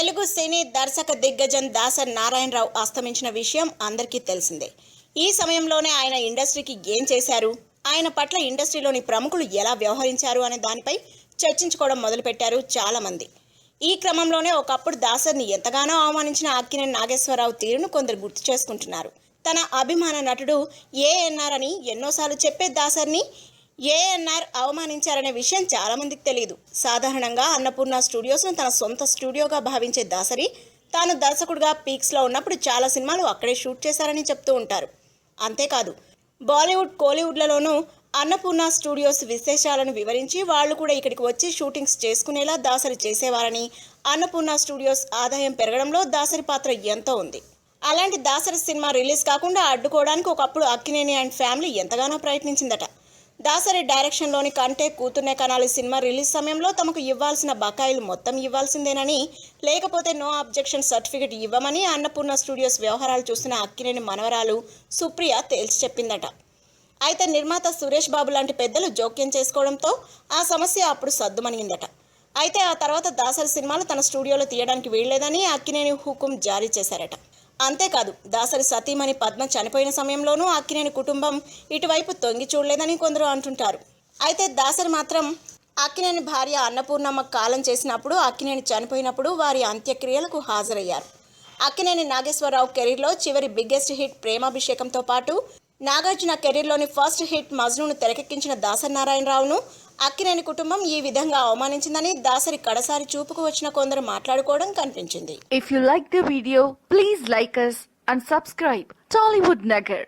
తెలుగు సినీ దర్శక దిగ్గజం దాసర్ నారాయణరావు అస్తమించిన విషయం అందరికీ తెలిసిందే. ఈ సమయంలోనే ఆయన ఇండస్ట్రీకి ఏం చేశారు? ఆయన పట్ల ఇండస్ట్రీలోని ప్రముఖులు ఎలా వ్యవహరించారు అనే దానిపై చర్చించుకోవడం మొదలుపెట్టారు చాలామంది. ఈ క్రమంలోనే ఒకప్పుడు దాసర్ని ఎంతగానో అవమానించిన అక్కినేని నాగేశ్వరరావు తీరును కొందరు గుర్తు చేసుకుంటున్నారు. తన అభిమాన నటుడు ఏఎన్ఆర్ అని ఎన్నోసార్లు చెప్పే దాసర్ని ఏఎన్ఆర్ అవమానించారనే విషయం చాలామందికి తెలియదు సాధారణంగా అన్నపూర్ణ స్టూడియోస్ను తన సొంత స్టూడియోగా భావించే దాసరి తాను దర్శకుడిగా పీక్స్లో ఉన్నప్పుడు చాలా సినిమాలు అక్కడే షూట్ చేశారని చెప్తూ ఉంటారు. అంతేకాదు బాలీవుడ్ కోలీవుడ్లలోనూ అన్నపూర్ణ స్టూడియోస్ విశేషాలను వివరించి వాళ్ళు కూడా ఇక్కడికి వచ్చి షూటింగ్స్ చేసుకునేలా దాసరి చేసేవారని అన్నపూర్ణ స్టూడియోస్ ఆదాయం పెరగడంలో దాసరి పాత్ర ఎంతో ఉంది. అలాంటి దాసరి సినిమా రిలీజ్ కాకుండా అడ్డుకోవడానికి ఒకప్పుడు అక్కినేని అండ్ ఫ్యామిలీ ఎంతగానో ప్రయత్నించిందట. దాసరి డైరెక్షన్లోని కంటే కూతుర్నే కనాలి సినిమా రిలీజ్ సమయంలో తమకు ఇవ్వాల్సిన బకాయిలు మొత్తం ఇవ్వాల్సిందేనని లేకపోతే నో అబ్జెక్షన్ సర్టిఫికెట్ ఇవ్వమని అన్నపూర్ణ స్టూడియోస్ వ్యవహారాలు చూసిన అక్కినేని మనవరాలు సుప్రియ తేల్చి చెప్పిందట. అయితే నిర్మాత సురేష్ బాబు లాంటి పెద్దలు జోక్యం చేసుకోవడంతో ఆ సమస్య అప్పుడు సద్దుమణిగిందట అయితే ఆ తర్వాత దాసరి సినిమాలు తన స్టూడియోలో తీయడానికి వీల్లేదని అక్కినేని హుకుం జారీ చేశారట. అంతేకాదు దాసరి సతీమణి పద్మ చనిపోయిన సమయంలోనూ అక్కినేని కుటుంబం ఇటువైపు తొంగి చూడలేదని కొందరు అంటుంటారు. అయితే దాసరి మాత్రం అక్కినేని భార్య అన్నపూర్ణమ్మ కాలం చేసినప్పుడు అక్కినేని చనిపోయినప్పుడు వారి అంత్యక్రియలకు హాజరయ్యారు. అక్కినేని నాగేశ్వరరావు కెరీర్లో చివరి బిగ్గెస్ట్ హిట్ ప్రేమాభిషేకంతో పాటు నాగార్జున కెరీర్లోని ఫస్ట్ హిట్ మజ్నును తెరకెక్కించిన దాసనారాయణరావును అక్కినేని కుటుంబం ఈ విధంగా అవమానించిందని దాసరి కడసారి చూపుకు వచ్చిన కొందరు మాట్లాడుకోవడం కనిపించింది. If you like the video please like us and subscribe Tollywood Nagar